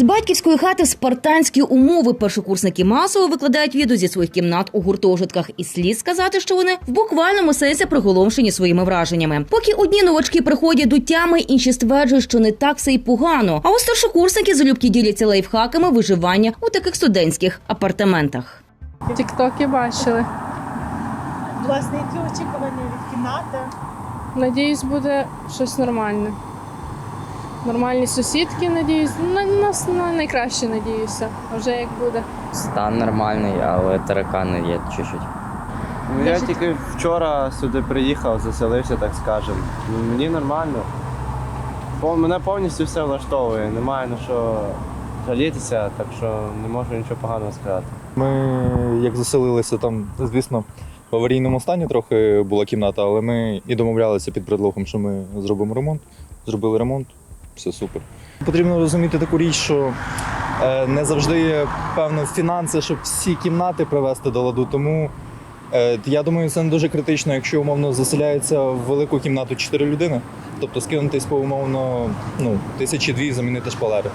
З батьківської хати спартанські умови першокурсники масово викладають відео зі своїх кімнат у гуртожитках. І слід сказати, що вони в буквальному сенсі приголомшені своїми враженнями. Поки одні новачки приходять до тями, інші стверджують, що не так все й погано. А ось старшокурсники залюбки діляться лайфхаками виживання у таких студентських апартаментах. Тіктоки бачили. Власне, які очікування від кімнати? Надіюсь, буде щось нормальне. Нормальні сусідки, надіюсь. На нас на найкраще надіюся. А вже як буде. Стан нормальний, але таракани є чуть-чуть. Ну, я тільки вчора сюди приїхав, заселився, так скажемо. Мені нормально. Мене повністю все влаштовує, немає на що жалітися, так що не можу нічого поганого сказати. Ми як заселилися там, звісно, в аварійному стані трохи була кімната, але ми і домовлялися під предлогом, що ми зробимо ремонт. Зробили ремонт, все супер. Потрібно розуміти таку річ, що е, не завжди є певно фінанси, щоб всі кімнати привести до ладу. Тому е, я думаю, це не дуже критично, якщо умовно заселяється в велику кімнату 4 людини, тобто скинутись по умовно ну, тисячі дві замінити шпалери.